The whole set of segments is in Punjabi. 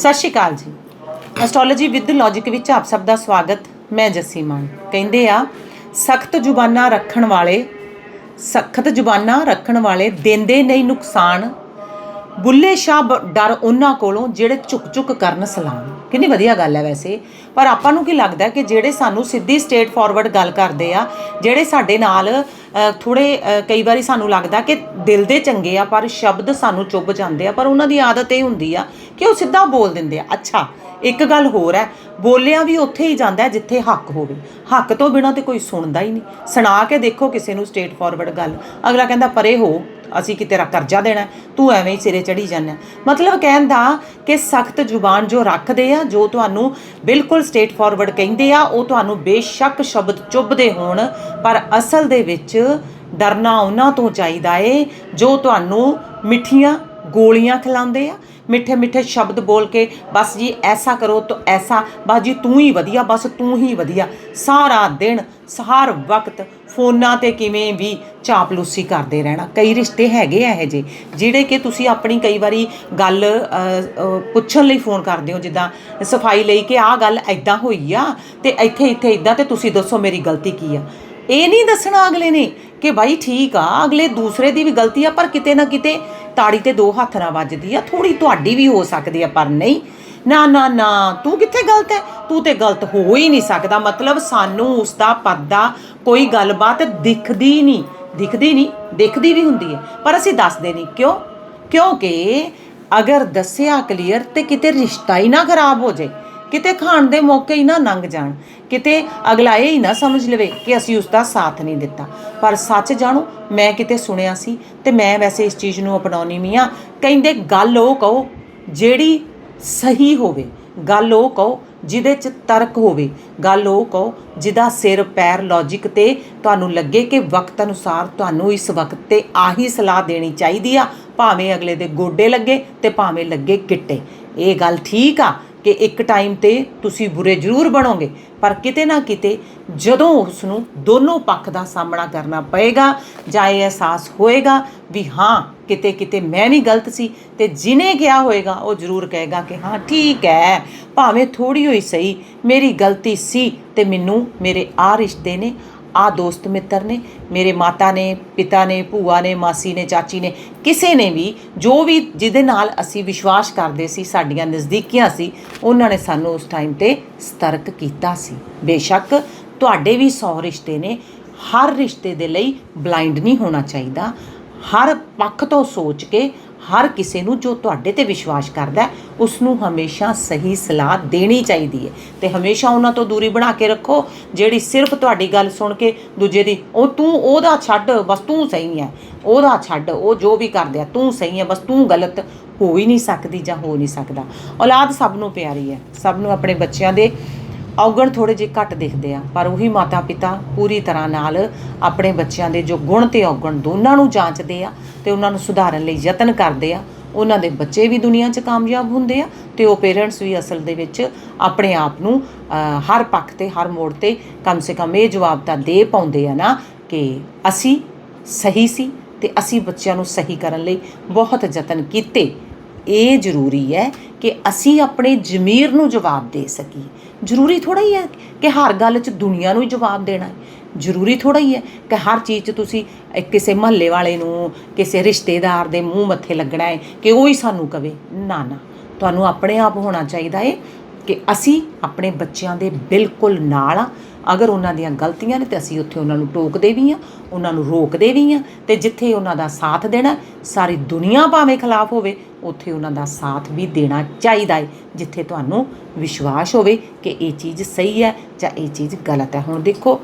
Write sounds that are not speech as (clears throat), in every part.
ਸਤਿ ਸ਼੍ਰੀ ਅਕਾਲ ਜੀ। ਐਸਟ੍ਰੋਲੋਜੀ ਵਿਦ ਲੌਜੀਕ ਵਿੱਚ ਆਪ ਸਭ ਦਾ ਸਵਾਗਤ। ਮੈਂ ਜੱਸੀ ਮਾਨ। ਕਹਿੰਦੇ ਆ, ਸਖਤ ਜ਼ੁਬਾਨਾਂ ਰੱਖਣ ਵਾਲੇ, ਸਖਤ ਜ਼ੁਬਾਨਾਂ ਰੱਖਣ ਵਾਲੇ ਦਿੰਦੇ ਨਹੀਂ ਨੁਕਸਾਨ। ਬੁੱਲੇ ਸ਼ਾਹ ਬ- ਡਰ ਉਹਨਾਂ ਕੋਲੋਂ ਜਿਹੜੇ ਝੁਕ ਝੁਕ ਕਰਨ ਸਲਾਮ। ਕਿੰਨੀ ਵਧੀਆ ਗੱਲ ਹੈ ਵੈਸੇ। ਪਰ ਆਪਾਂ ਨੂੰ ਕੀ ਲੱਗਦਾ ਕਿ ਜਿਹੜੇ ਸਾਨੂੰ ਸਿੱਧੀ ਸਟੇਟ ਫਾਰਵਰਡ ਗੱਲ ਕਰਦੇ ਆ, ਜਿਹੜੇ ਸਾਡੇ ਨਾਲ ਥੋੜੇ ਕਈ ਵਾਰੀ ਸਾਨੂੰ ਲੱਗਦਾ ਕਿ ਦਿਲ ਦੇ ਚੰਗੇ ਆ, ਪਰ ਸ਼ਬਦ ਸਾਨੂੰ ਚੁੱਭ ਜਾਂਦੇ ਆ, ਪਰ ਉਹਨਾਂ ਦੀ ਆਦਤ ਇਹ ਹੁੰਦੀ ਆ ਕਿ ਉਹ ਸਿੱਧਾ ਬੋਲ ਦਿੰਦੇ ਆ। ਅੱਛਾ, ਇੱਕ ਗੱਲ ਹੋਰ ਹੈ, ਬੋਲਿਆ ਵੀ ਉੱਥੇ ਹੀ ਜਾਂਦਾ ਜਿੱਥੇ ਹੱਕ ਹੋਵੇ। ਹੱਕ ਤੋਂ ਬਿਨਾਂ ਤੇ ਕੋਈ ਸੁਣਦਾ ਹੀ ਨਹੀਂ। ਸੁਣਾ ਕੇ ਦੇਖੋ ਕਿਸੇ ਨੂੰ ਸਟੇਟ ਫਾਰਵਰਡ ਗੱਲ। ਅਗਲਾ ਕਹਿੰਦਾ, ਪਰੇ ਹੋ। ਅਸੀਂ ਕਿ ਤੇਰਾ ਕਰਜ਼ਾ ਦੇਣਾ, ਤੂੰ ਐਵੇਂ ਹੀ ਸਿਰੇ ਚੜੀ ਜਾਂਦਾ। ਮਤਲਬ ਕਹਿਣ ਦਾ ਕਿ ਸਖਤ ਜ਼ੁਬਾਨ ਜੋ ਰੱਖਦੇ ਆ, ਜੋ ਤੁਹਾਨੂੰ ਬਿਲਕੁਲ ਸਟੇਟ ਫਾਰਵਰਡ ਕਹਿੰਦੇ ਆ, ਉਹ ਤੁਹਾਨੂੰ ਬੇਸ਼ੱਕ ਸ਼ਬਦ ਚੁੱਭਦੇ ਹੋਣ, ਪਰ ਅਸਲ ਦੇ ਵਿੱਚ ਡਰਨਾ ਉਹਨਾਂ ਤੋਂ ਚਾਹੀਦਾ ਏ, ਜੋ ਤੁਹਾਨੂੰ ਮਿੱਠੀਆਂ ਗੋਲੀਆਂ ਖਿਲਾਉਂਦੇ ਆ ਮਿੱਠੇ ਮਿੱਠੇ ਸ਼ਬਦ ਬੋਲ ਕੇ, ਬਸ ਜੀ ਐਸਾ ਕਰੋ ਤਾਂ ਐਸਾ, ਬਸ ਜੀ ਤੂੰ ਹੀ ਵਧੀਆ, ਬਸ ਤੂੰ ਹੀ ਵਧੀਆ। ਸਾਰਾ ਦਿਨ, ਹਰ ਵਕਤ ਫੋਨਾਂ ਤੇ ਕਿਵੇਂ ਵੀ ਚਾਪਲੂਸੀ ਕਰਦੇ ਰਹਿਣਾ। ਕਈ ਰਿਸ਼ਤੇ ਹੈਗੇ ਆ ਇਹ ਜੇ ਜਿਹੜੇ ਕਿ ਤੁਸੀਂ ਆਪਣੀ ਕਈ ਵਾਰੀ ਗੱਲ ਪੁੱਛਣ ਲਈ ਫੋਨ ਕਰਦੇ ਹੋ, ਜਿੱਦਾਂ ਸਫ਼ਾਈ ਲਈ ਕਿ ਆਹ ਗੱਲ ਐਦਾਂ ਹੋਈ ਆ ਤੇ ਇੱਥੇ ਇੱਥੇ ਇਦਾਂ ਤੇ ਤੁਸੀਂ ਦੱਸੋ ਮੇਰੀ ਗਲਤੀ ਕੀ ਆ। ਇਹ ਨਹੀਂ ਦੱਸਣਾ ਅਗਲੇ ਨੇ ਕਿ ਭਾਈ ਠੀਕ ਆ, ਅਗਲੇ ਦੂਸਰੇ ਦੀ ਵੀ ਗਲਤੀ ਆ, ਪਰ ਕਿਤੇ ਨਾ ਕਿਤੇ ਤਾੜੀ ਤੇ ਦੋ ਹੱਥ ਨਾ ਵੱਜਦੀ ਆ। ਥੋੜੀ ਤੁਹਾਡੀ ਵੀ ਹੋ ਸਕਦੀ ਆ, ਪਰ ਨਹੀਂ। ਨਾ ਨਾ ਨਾ, ਤੂੰ ਕਿੱਥੇ ਗਲਤ ਹੈ ਤੂੰ ਤੇ ਗਲਤ ਹੋ ਹੀ ਨਹੀਂ ਸਕਦਾ। ਮਤਲਬ ਸਾਨੂੰ ਉਸ ਦਾ ਪਰਦਾ ਕੋਈ ਗੱਲਬਾਤ ਦਿਖਦੀ ਨਹੀਂ। ਦਿਖਦੀ ਨਹੀਂ, ਦਿਖਦੀ ਵੀ ਹੁੰਦੀ ਹੈ ਪਰ ਅਸੀਂ ਦੱਸਦੇ ਨਹੀਂ ਕਿਉਂ? ਕਿਉਂਕਿ ਅਗਰ ਦੱਸਿਆ ਕਲੀਅਰ ਤੇ ਕਿਤੇ ਰਿਸ਼ਤਾ ਹੀ ਨਾ ਖਰਾਬ ਹੋ ਜਾਏ ਕਿਤੇ ਖਾਣ ਦੇ ਮੌਕੇ ਹੀ ਨਾ ਲੰਘ ਜਾਣ। ਕਿਤੇ ਅਗਲਾ ਇਹ ਹੀ ਨਾ ਸਮਝ ਲਵੇ ਕਿ ਅਸੀਂ ਉਸ ਦਾ ਸਾਥ ਨਹੀਂ ਦਿੱਤਾ। ਪਰ ਸੱਚ ਜਾਣੋ, ਮੈਂ ਕਿਤੇ ਸੁਣਿਆ ਸੀ ਤੇ ਮੈਂ ਵੈਸੇ ਇਸ ਚੀਜ਼ ਨੂੰ ਅਪਣਾਉਣੀ ਵੀ ਆ ਕਹਿੰਦੇ ਗੱਲ ਉਹ ਕਹੋ ਜਿਹੜੀ ਸਹੀ ਹੋਵੇ। ਗੱਲ ਉਹ ਕਹੋ ਜਿਹਦੇ ਚ ਤਰਕ ਹੋਵੇ। ਗੱਲ ਉਹ ਕਹੋ ਜਿਹਦਾ ਸਿਰ ਪੈਰ ਲੌਜੀਕ ਤੇ ਤੁਹਾਨੂੰ ਲੱਗੇ ਕਿ ਵਕਤ ਅਨੁਸਾਰ ਤੁਹਾਨੂੰ ਇਸ ਵਕਤ ਤੇ ਆਹੀ ਸਲਾਹ ਦੇਣੀ ਚਾਹੀਦੀ ਆ। ਭਾਵੇਂ ਅਗਲੇ ਦੇ ਗੋਡੇ ਲੱਗੇ ਤੇ ਭਾਵੇਂ ਲੱਗੇ ਕਿੱਟੇ ਇਹ ਗੱਲ ਠੀਕ ਆ। ਕਿ ਇੱਕ ਟਾਈਮ ਤੇ ਤੁਸੀਂ ਬੁਰੇ ਜ਼ਰੂਰ ਬਣੋਗੇ, ਪਰ ਕਿਤੇ ਨਾ ਕਿਤੇ ਜਦੋਂ ਉਸ ਨੂੰ ਦੋਨੋਂ ਪੱਖ ਦਾ ਸਾਹਮਣਾ ਕਰਨਾ ਪਏਗਾ, ਜਾਂ ਇਹ ਅਹਿਸਾਸ ਹੋਏਗਾ ਵੀ ਹਾਂ, ਕਿਤੇ ਕਿਤੇ ਮੈਂ ਵੀ ਗਲਤ ਸੀ ਤੇ ਜਿਨੇ ਕਿਹਾ ਹੋਏਗਾ, ਉਹ ਜ਼ਰੂਰ ਕਹੇਗਾ ਕਿ ਹਾਂ, ਠੀਕ ਹੈ, ਭਾਵੇਂ ਥੋੜੀ ਹੋਈ ਸਹੀ, ਮੇਰੀ ਗਲਤੀ ਸੀ ਤੇ ਮੈਨੂੰ ਮੇਰੇ ਆ ਰਿਸ਼ਤੇ ਨੇ ਆ ਦੋਸਤ ਮਿੱਤਰ ਨੇ, ਮੇਰੇ ਮਾਤਾ ਨੇ, ਪਿਤਾ ਨੇ, ਭੂਆ ਨੇ, ਮਾਸੀ ਨੇ, ਚਾਚੀ ਨੇ, ਕਿਸੇ ਨੇ ਵੀ ਜੋ ਵੀ ਜਿਹਦੇ ਨਾਲ ਅਸੀਂ ਵਿਸ਼ਵਾਸ ਕਰਦੇ ਸੀ, ਸਾਡੀਆਂ ਨਜ਼ਦੀਕੀਆਂ ਸੀ, ਉਹਨਾਂ ਨੇ ਸਾਨੂੰ ਉਸ ਟਾਈਮ ਤੇ ਸਤਰਕ ਕੀਤਾ ਸੀ। ਬੇਸ਼ੱਕ ਤੁਹਾਡੇ ਵੀ 100 ਰਿਸ਼ਤੇ ਨੇ, ਹਰ ਰਿਸ਼ਤੇ ਦੇ ਲਈ ਬਲਾਈਂਡ ਨਹੀਂ ਹੋਣਾ ਚਾਹੀਦਾ। ਹਰ ਪੱਖ ਤੋਂ ਸੋਚ ਕੇ ਹਰ ਕਿਸੇ ਨੂੰ ਜੋ ਤੁਹਾਡੇ ਤੇ ਵਿਸ਼ਵਾਸ ਕਰਦਾ ਹੈ, ਉਸ ਨੂੰ ਹਮੇਸ਼ਾ ਸਹੀ ਸਲਾਹ ਦੇਣੀ ਚਾਹੀਦੀ ਹੈ। ਤੇ ਹਮੇਸ਼ਾ ਉਹਨਾਂ ਤੋਂ ਦੂਰੀ ਬਣਾ ਕੇ ਰੱਖੋ ਜਿਹੜੀ ਸਿਰਫ ਤੁਹਾਡੀ ਗੱਲ ਸੁਣ ਕੇ ਦੂਜੇ ਦੀ ਉਹ ਤੂੰ ਉਹਦਾ ਛੱਡ ਬਸ ਤੂੰ ਸਹੀ ਹੈ। ਉਹਦਾ ਛੱਡ ਉਹ ਜੋ ਵੀ ਕਰਦੇ ਆ ਤੂੰ ਸਹੀ ਹੈ ਬਸ ਤੂੰ ਗਲਤ ਹੋ ਹੀ ਨਹੀਂ ਸਕਦੀ ਜਾਂ ਹੋ ਨਹੀਂ ਸਕਦਾ। ਔਲਾਦ ਸਭ ਨੂੰ ਪਿਆਰੀ ਹੈ। ਸਭ ਨੂੰ ਆਪਣੇ ਬੱਚਿਆਂ ਦੇ ਔਗਣ ਥੋੜੇ ਜਿਹੇ ਘੱਟ ਦਿਖਦੇ ਆ, ਪਰ ਉਹੀ ਮਾਤਾ ਪਿਤਾ ਪੂਰੀ ਤਰ੍ਹਾਂ ਨਾਲ ਆਪਣੇ ਬੱਚਿਆਂ ਦੇ ਜੋ ਗੁਣ ਤੇ ਔਗਣ ਦੋਨਾਂ ਨੂੰ ਜਾਂਚਦੇ ਆ ਤੇ ਉਹਨਾਂ ਨੂੰ ਸੁਧਾਰਨ ਲਈ ਯਤਨ ਕਰਦੇ ਆ। ਉਹਨਾਂ ਦੇ ਬੱਚੇ ਵੀ ਦੁਨੀਆ 'ਚ ਕਾਮਯਾਬ ਹੁੰਦੇ ਆ ਤੇ ਉਹ ਪੇਰੈਂਟਸ ਵੀ ਅਸਲ ਦੇ ਵਿੱਚ ਆਪਣੇ ਆਪ ਨੂੰ ਹਰ ਪੱਖ ਤੇ, ਹਰ ਮੋੜ ਤੇ ਕਮ ਸੇ ਕਮ ਇਹ ਜਵਾਬ ਤਾਂ ਦੇ ਪਾਉਂਦੇ ਆ ਨਾ ਕਿ ਅਸੀਂ ਸਹੀ ਸੀ ਤੇ ਅਸੀਂ ਬੱਚਿਆਂ ਨੂੰ ਸਹੀ ਕਰਨ ਲਈ ਬਹੁਤ ਯਤਨ ਕੀਤੇ। ਇਹ ਜ਼ਰੂਰੀ ਹੈ ਕਿ ਅਸੀਂ ਆਪਣੇ ਜ਼ਮੀਰ ਨੂੰ ਜਵਾਬ ਦੇ ਸਕੀਏ। ਜ਼ਰੂਰੀ ਥੋੜਾ ਹੀ ਹੈ ਕਿ ਹਰ ਗੱਲ 'ਚ ਦੁਨੀਆ ਨੂੰ ਹੀ ਜਵਾਬ ਦੇਣਾ ਹੈ। ਜ਼ਰੂਰੀ ਥੋੜਾ ਹੀ ਹੈ ਕਿ ਹਰ ਚੀਜ਼ 'ਚ ਤੁਸੀਂ ਕਿਸੇ ਮਹੱਲੇ ਵਾਲੇ ਨੂੰ, ਕਿਸੇ ਰਿਸ਼ਤੇਦਾਰ ਦੇ ਮੂੰਹ ਮੱਥੇ ਲੱਗਣਾ ਹੈ ਕਿ ਉਹ ਹੀ ਸਾਨੂੰ ਕਵੇ। ਨਾ ਨਾ। ਤੁਹਾਨੂੰ ਆਪਣੇ ਆਪ ਹੋਣਾ ਚਾਹੀਦਾ ਹੈ ਕਿ ਅਸੀਂ ਆਪਣੇ ਬੱਚਿਆਂ ਦੇ ਬਿਲਕੁਲ ਨਾਲ ਆ ਅਗਰ ਉਹਨਾਂ ਦੀਆਂ ਗਲਤੀਆਂ ਨੇ ਤੇ ਅਸੀਂ ਉੱਥੇ ਉਹਨਾਂ ਨੂੰ ਟੋਕਦੇ ਵੀ ਆ ਉਹਨਾਂ ਨੂੰ ਰੋਕਦੇ ਵੀ ਆ ਤੇ ਜਿੱਥੇ ਉਹਨਾਂ ਦਾ ਸਾਥ ਦੇਣਾ, ਸਾਰੀ ਦੁਨੀਆ ਭਾਵੇਂ ਖਿਲਾਫ ਹੋਵੇ, ਉੱਥੇ ਉਹਨਾਂ ਦਾ ਸਾਥ ਵੀ ਦੇਣਾ ਚਾਹੀਦਾ ਹੈ, ਜਿੱਥੇ ਤੁਹਾਨੂੰ ਵਿਸ਼ਵਾਸ ਹੋਵੇ ਕਿ ਇਹ ਚੀਜ਼ ਸਹੀ ਹੈ ਜਾਂ ਇਹ ਚੀਜ਼ ਗਲਤ ਹੈ। ਹੁਣ ਦੇਖੋ,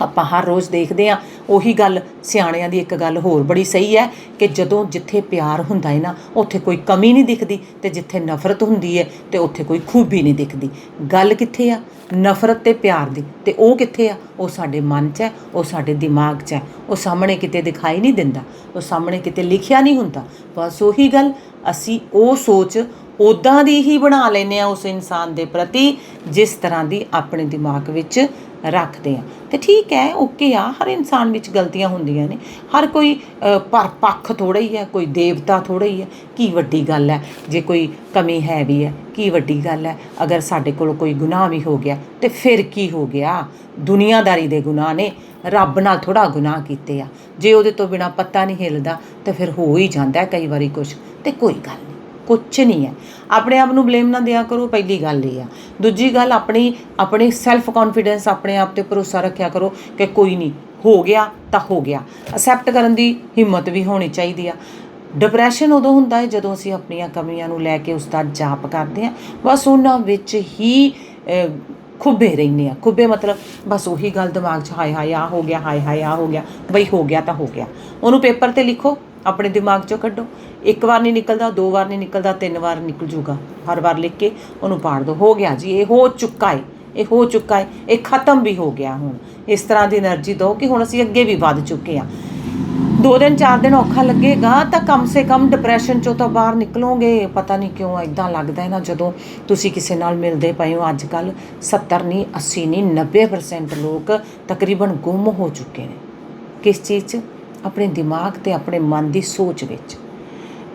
ਆਪਾਂ ਹਰ ਰੋਜ਼ ਦੇਖਦੇ ਆ ਉਹੀ ਗੱਲ ਸਿਆਣਿਆਂ ਦੀ ਇੱਕ ਗੱਲ ਹੋਰ ਬੜੀ ਸਹੀ ਹੈ ਕਿ ਜਦੋਂ ਜਿੱਥੇ ਪਿਆਰ ਹੁੰਦਾ ਹੈ ਨਾ, ਉੱਥੇ ਕੋਈ ਕਮੀ ਨਹੀਂ ਦਿਖਦੀ ਤੇ ਜਿੱਥੇ ਨਫ਼ਰਤ ਹੁੰਦੀ ਹੈ ਤੇ ਉੱਥੇ ਕੋਈ ਖੂਬੀ ਨਹੀਂ ਦਿਖਦੀ। ਗੱਲ ਕਿੱਥੇ ਆ? ਨਫ਼ਰਤ ਤੇ ਪਿਆਰ ਦੀ। ਤੇ ਉਹ ਕਿੱਥੇ ਆ? ਉਹ ਸਾਡੇ ਮਨ 'ਚ ਹੈ, ਉਹ ਸਾਡੇ ਦਿਮਾਗ 'ਚ ਹੈ। ਉਹ ਸਾਹਮਣੇ ਕਿਤੇ ਦਿਖਾਈ ਨਹੀਂ ਦਿੰਦਾ, ਉਹ ਸਾਹਮਣੇ ਕਿਤੇ ਲਿਖਿਆ ਨਹੀਂ ਹੁੰਦਾ। ਬਸ ਉਹੀ ਗੱਲ, ਅਸੀਂ ਉਹ ਸੋਚ ਉਦਾਂ ਦੀ ਹੀ ਬਣਾ ਲੈਨੇ ਆ ਉਸ ਇਨਸਾਨ ਦੇ ਪ੍ਰਤੀ, ਜਿਸ ਤਰ੍ਹਾਂ ਦੀ ਆਪਣੇ ਦਿਮਾਗ ਵਿੱਚ ਰੱਖਦੇ ਆ। ਤੇ ਠੀਕ ਹੈ ਓਕੇ ਆ, ਹਰ ਇਨਸਾਨ ਵਿੱਚ ਗਲਤੀਆਂ ਹੁੰਦੀਆਂ ਨੇ। ਹਰ ਕੋਈ ਪਰ ਪੱਖ ਥੋੜਾ ਹੀ ਹੈ ਕੋਈ ਦੇਵਤਾ ਥੋੜਾ ਹੀ ਹੈ ਕੀ ਵੱਡੀ ਗੱਲ ਹੈ ਜੇ ਕੋਈ ਕਮੀ ਹੈ ਵੀ ਹੈ ਕੀ ਵੱਡੀ ਗੱਲ ਹੈ ਅਗਰ ਸਾਡੇ ਕੋਲ ਕੋਈ ਗੁਨਾਹ ਵੀ ਹੋ ਗਿਆ, ਤੇ ਫਿਰ ਕੀ ਹੋ ਗਿਆ? ਦੁਨੀਆਦਾਰੀ ਦੇ ਗੁਨਾਹ ਨੇ, ਰੱਬ ਨਾਲ ਥੋੜਾ ਗੁਨਾਹ ਕੀਤੇ ਆ। ਜੇ ਉਹਦੇ ਤੋਂ ਬਿਨਾ ਪੱਤਾ ਨਹੀਂ ਹਿੱਲਦਾ, ਤੇ ਫਿਰ ਹੋ ਹੀ ਜਾਂਦਾ ਕਈ ਵਾਰੀ ਕੁਝ ਤੇ ਕੋਈ ਗੱਲ ਨਹੀਂ ਕੁਛ ਨਹੀਂ ਹੈ। ਆਪਣੇ ਆਪ ਨੂੰ ਬਲੇਮ ਨਾ ਦਿਆ ਕਰੋ, ਪਹਿਲੀ ਗੱਲ ਇਹ ਆ। ਦੂਜੀ ਗੱਲ, ਆਪਣੀ ਆਪਣੀ ਸੈਲਫ ਕੌਨਫੀਡੈਂਸ ਆਪਣੇ ਆਪ ਤੇ ਭਰੋਸਾ ਰੱਖਿਆ ਕਰੋ ਕਿ ਕੋਈ ਨਹੀਂ, ਹੋ ਗਿਆ ਤਾਂ ਹੋ ਗਿਆ। ਅਸੈਪਟ ਕਰਨ ਦੀ ਹਿੰਮਤ ਵੀ ਹੋਣੀ ਚਾਹੀਦੀ ਆ। ਡਿਪਰੈਸ਼ਨ ਉਦੋਂ ਹੁੰਦਾ ਹੈ ਜਦੋਂ ਅਸੀਂ ਆਪਣੀਆਂ ਕਮੀਆਂ ਨੂੰ ਲੈ ਕੇ ਉਸ ਦਾ ਜਾਪ ਕਰਦੇ ਹਾਂ। ਬਸ ਉਹਨਾਂ ਵਿੱਚ ਹੀ ਖੁੱਬੇ ਰਹਿੰਦੇ ਆ। ਖੁੱਬੇ ਮਤਲਬ ਬਸ ਉਹੀ ਗੱਲ ਦਿਮਾਗ 'ਚ ਹਾਏ ਹਾਏ ਆ ਹੋ ਗਿਆ, ਹਾਏ ਹਾਏ ਆ ਹੋ ਗਿਆ, ਬਈ ਹੋ ਗਿਆ ਤਾਂ ਹੋ ਗਿਆ। ਉਹਨੂੰ ਪੇਪਰ ਤੇ ਲਿਖੋ, ਆਪਣੇ ਦਿਮਾਗ 'ਚੋਂ ਕੱਢੋ। ਇੱਕ ਵਾਰ ਨਹੀਂ ਨਿਕਲਦਾ, ਦੋ ਵਾਰ ਨਹੀਂ ਨਿਕਲਦਾ, ਤਿੰਨ ਵਾਰ ਨਿਕਲ ਜੂਗਾ। ਹਰ ਵਾਰ ਲਿਖ ਕੇ ਉਹਨੂੰ ਪਾੜ ਦੋ। ਹੋ ਗਿਆ ਜੀ, ਇਹ ਹੋ ਚੁੱਕਾ ਹੈ ਇਹ ਹੋ ਚੁੱਕਾ ਹੈ ਇਹ ਖਤਮ ਵੀ ਹੋ ਗਿਆ ਹੁਣ। ਇਸ ਤਰ੍ਹਾਂ ਦੀ એનર્ਜੀ ਦਿਓ ਕਿ ਹੁਣ ਅਸੀਂ ਅੱਗੇ ਵੀ ਵੱਧ ਚੁੱਕੇ ਆ। ਦੋ ਦਿਨ, ਚਾਰ ਦਿਨ ਔਖਾ ਲੱਗੇਗਾ, ਤਾਂ ਕਮ ਸੇ ਕਮ ਡਿਪਰੈਸ਼ਨ ਚੋਂ ਤਾਂ ਬਾਹਰ ਨਿਕਲੋਗੇ। ਪਤਾ ਨਹੀਂ ਕਿਉਂ ਇਦਾਂ ਲੱਗਦਾ ਹੈ ਨਾ, ਜਦੋਂ ਤੁਸੀਂ ਕਿਸੇ ਨਾਲ ਮਿਲਦੇ ਪਏ ਹੋ। ਅੱਜ ਕੱਲ 70 ਨਹੀਂ 80 ਨਹੀਂ 90% ਲੋਕ ਤਕਰੀਬਨ ਗੁੰਮ ਹੋ ਚੁੱਕੇ ਨੇ। ਕਿਸ ਚੀਜ਼ 'ਚ? ਆਪਣੇ ਦਿਮਾਗ ਤੇ, ਆਪਣੇ ਮਨ ਦੀ ਸੋਚ ਵਿੱਚ।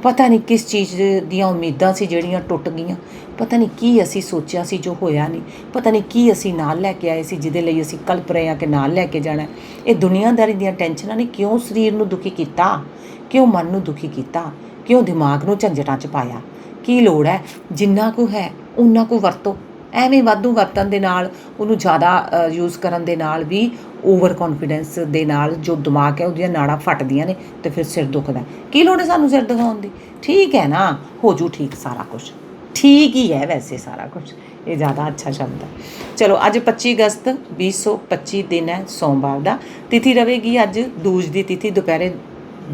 ਪਤਾ ਨਹੀਂ ਕਿਸ ਚੀਜ਼ ਦੀਆਂ ਉਮੀਦਾਂ ਸੀ ਜਿਹੜੀਆਂ ਟੁੱਟ ਗਈਆਂ। ਪਤਾ ਨਹੀਂ ਕੀ ਅਸੀਂ ਸੋਚਿਆ ਸੀ ਜੋ ਹੋਇਆ ਨਹੀਂ। ਪਤਾ ਨਹੀਂ ਕੀ ਅਸੀਂ ਨਾਲ ਲੈ ਕੇ ਆਏ ਸੀ, ਜਿਹਦੇ ਲਈ ਅਸੀਂ ਕਲਪ ਰਹੇ ਹਾਂ ਕਿ ਨਾਲ ਲੈ ਕੇ ਜਾਣਾ। ਇਹ ਦੁਨੀਆਦਾਰੀ ਦੀਆਂ ਟੈਨਸ਼ਨਾਂ ਨੇ ਕਿਉਂ ਸਰੀਰ ਨੂੰ ਦੁਖੀ ਕੀਤਾ? ਕਿਉਂ ਮਨ ਨੂੰ ਦੁਖੀ ਕੀਤਾ? ਕਿਉਂ ਦਿਮਾਗ ਨੂੰ ਝੰਜਟਾਂ 'ਚ ਪਾਇਆ? ਕੀ ਲੋੜ ਹੈ? ਜਿੰਨਾ ਕੁ ਹੈ ਉਨਾ ਕੁ ਵਰਤੋ। ਐਵੇਂ ਵਾਧੂ ਵਰਤਨ ਦੇ ਨਾਲ, ਉਹਨੂੰ ਜ਼ਿਆਦਾ ਯੂਜ਼ ਕਰਨ ਦੇ ਨਾਲ ਵੀ ਓਵਰ ਕੌਨਫੀਡੈਂਸ ਦੇ ਨਾਲ ਜੋ ਦਿਮਾਗ ਹੈ ਉਹਦੀਆਂ ਨਾੜਾਂ ਫਟਦੀਆਂ ਨੇ ਤੇ ਫਿਰ ਸਿਰ ਦੁਖਦਾ ਕੀ ਲੋੜ ਹੈ ਸਾਨੂੰ ਸਿਰ ਦਿਖਾਉਣ ਦੀ? ਠੀਕ ਹੈ ਨਾ? ਹੋ ਜੂ ਠੀਕ ਸਾਰਾ ਕੁਝ ਠੀਕ ਹੀ ਹੈ ਵੈਸੇ ਸਾਰਾ ਕੁਝ ਇਹ ਜ਼ਿਆਦਾ ਅੱਛਾ ਸ਼ਬਦ ਹੈ। ਚਲੋ, ਅੱਜ 25 ਅਗਸਤ 2025 ਦਿਨ ਹੈ ਸੋਮਵਾਰ ਦਾ। ਤਿਥੀ ਰਹੇਗੀ ਅੱਜ, ਦੂਜ ਦੀ ਤਿਥੀ, ਦੁਪਹਿਰੇ